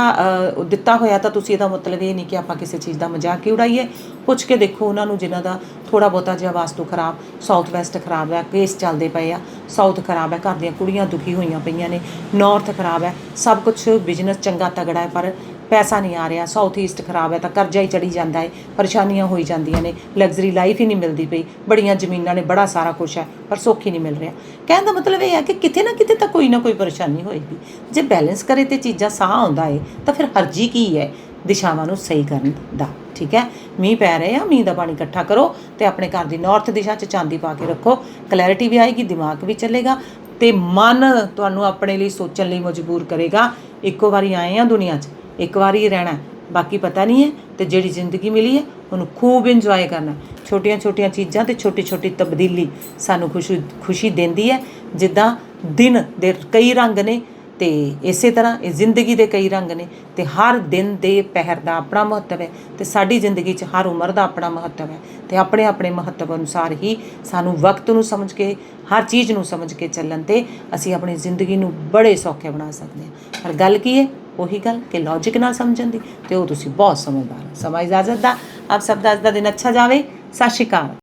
ਦਿੱਤਾ ਹੋਇਆ ਤਾਂ ਤੁਸੀਂ ਇਹਦਾ ਮਤਲਬ ਇਹ ਨਹੀਂ ਕਿ ਆਪਾਂ ਕਿਸੇ ਚੀਜ਼ ਦਾ ਮਜ਼ਾਕ ਹੀ ਉਡਾਈਏ। ਪੁੱਛ ਕੇ ਦੇਖੋ ਉਹਨਾਂ ਨੂੰ ਜਿਨ੍ਹਾਂ ਦਾ ਥੋੜਾ ਬਹੁਤਾ ਜਿਹਾ ਵਾਸਤੂ ਖਰਾਬ ਸਾਊਥ ਵੈਸਟ ਖਰਾਬ ਹੈ ਕੇਸ ਚੱਲਦੇ ਪਏ ਆ ਸਾਊਥ ਖਰਾਬ ਹੈ, ਘਰ ਦੀਆਂ ਕੁੜੀਆਂ ਦੁਖੀ ਹੋਈਆਂ ਪਈਆਂ ਨੇ ਨਾਰਥ ਖਰਾਬ ਹੈ, ਸਭ ਕੁਝ ਬਿਜ਼ਨਸ ਚੰਗਾ ਤਗੜਾ ਹੈ, ਪਰ ਪੈਸਾ ਨਹੀਂ ਆ ਰਿਹਾ ਸਾਊਥ ਈਸਟ ਖਰਾਬ ਹੈ ਤਾਂ ਕਰਜ਼ਾ ਹੀ ਚੜੀ ਜਾਂਦਾ ਹੈ, ਪਰੇਸ਼ਾਨੀਆਂ ਹੋਈ ਜਾਂਦੀਆਂ ਨੇ ਲਗਜ਼ਰੀ ਲਾਈਫ ਹੀ ਨਹੀਂ ਮਿਲਦੀ ਪਈ, ਬੜੀਆਂ ਜ਼ਮੀਨਾਂ ਨੇ ਬੜਾ ਸਾਰਾ ਕੁਝ ਹੈ, ਪਰ ਸੁੱਖ ਹੀ ਨਹੀਂ ਮਿਲ ਰਿਹਾ। ਕਹਿਣ ਦਾ ਮਤਲਬ ਇਹ ਹੈ ਕਿ ਕਿਤੇ ਨਾ ਕਿਤੇ ਤਾਂ ਕੋਈ ਨਾ ਕੋਈ ਪਰੇਸ਼ਾਨੀ ਹੋਏਗੀ। ਜੇ ਬੈਲੈਂਸ ਕਰੇ ਤੇ ਚੀਜ਼ਾਂ ਸਾਹ ਆਉਂਦਾ ਏ, ਤਾਂ ਫਿਰ ਹਰਜੀ ਕੀ ਹੈ? ਦਿਸ਼ਾਵਾਂ ਨੂੰ ਸਹੀ ਕਰਨ ਦਾ, ਠੀਕ ਹੈ? ਮੀਂਹ ਪੈ ਰਹੇ ਆ ਮੀਂਹ ਦਾ ਪਾਣੀ ਇਕੱਠਾ ਕਰੋ ਤੇ ਆਪਣੇ ਘਰ ਦੀ ਨਾਰਥ ਦਿਸ਼ਾ 'ਚ ਚਾਂਦੀ ਪਾ ਕੇ ਰੱਖੋ ਕਲੈਰਿਟੀ ਵੀ ਆਏਗੀ, ਦਿਮਾਗ ਵੀ ਚੱਲੇਗਾ ਤੇ ਮਨ ਤੁਹਾਨੂੰ ਆਪਣੇ ਲਈ ਸੋਚਣ ਲਈ ਮਜਬੂਰ ਕਰੇਗਾ। ਇੱਕੋ ਵਾਰੀ ਆਏ ਆ ਦੁਨੀਆ 'ਚ ਇੱਕ ਵਾਰੀ ਹੀ ਰਹਿਣਾ ਬਾਕੀ ਪਤਾ ਨਹੀਂ ਹੈ ਤੇ ਜਿਹੜੀ ਜ਼ਿੰਦਗੀ ਮਿਲੀ ਹੈ, ਉਹਨੂੰ ਖੂਬ ਇੰਜੋਏ ਕਰਨਾ ਛੋਟੀਆਂ-ਛੋਟੀਆਂ ਚੀਜ਼ਾਂ ਤੇ ਛੋਟੀ-ਛੋਟੀ ਤਬਦੀਲੀ ਸਾਨੂੰ ਖੁਸ਼ੀ ਖੁਸ਼ੀ ਦਿੰਦੀ ਹੈ। ਜਿੱਦਾਂ ਦਿਨ ਦੇ ਕਈ ਰੰਗ ਨੇ ਤੇ ਇਸੇ ਤਰ੍ਹਾਂ ਇਹ ਜ਼ਿੰਦਗੀ ਦੇ ਕਈ ਰੰਗ ਨੇ ਤੇ ਹਰ ਦਿਨ ਦੇ ਪਹਿਰ ਦਾ ਆਪਣਾ ਮਹੱਤਵ ਹੈ ਤੇ ਸਾਡੀ ਜ਼ਿੰਦਗੀ 'ਚ ਹਰ ਉਮਰ ਦਾ ਆਪਣਾ ਮਹੱਤਵ ਹੈ ਤੇ ਆਪਣੇ ਆਪਣੇ ਮਹੱਤਵ ਅਨੁਸਾਰ ਹੀ ਸਾਨੂੰ ਵਕਤ ਨੂੰ ਸਮਝ ਕੇ, ਹਰ ਚੀਜ਼ ਨੂੰ ਸਮਝ ਕੇ ਚੱਲਣ ਤੇ ਅਸੀਂ ਆਪਣੀ ਜ਼ਿੰਦਗੀ ਨੂੰ ਬੜੇ ਸੌਖੇ ਬਣਾ ਸਕਦੇ ਹਾਂ। ਪਰ ਗੱਲ ਕੀ ਹੈ? ਉਹੀ ਗੱਲ ਕਿ ਲੌਜੀਕ ਨਾਲ ਸਮਝਣ ਦੀ ਤੇ ਉਹ ਤੁਸੀਂ ਬਹੁਤ ਸਮਝਦਾਰ ਸਮਾਂ ਇਜਾਜ਼ਤ ਦਾ। ਆਪ ਸਭ ਦਾ ਅੱਜ ਦਾ ਦਿਨ ਅੱਛਾ ਜਾਵੇ। ਸਤਿ ਸ਼੍ਰੀ ਅਕਾਲ।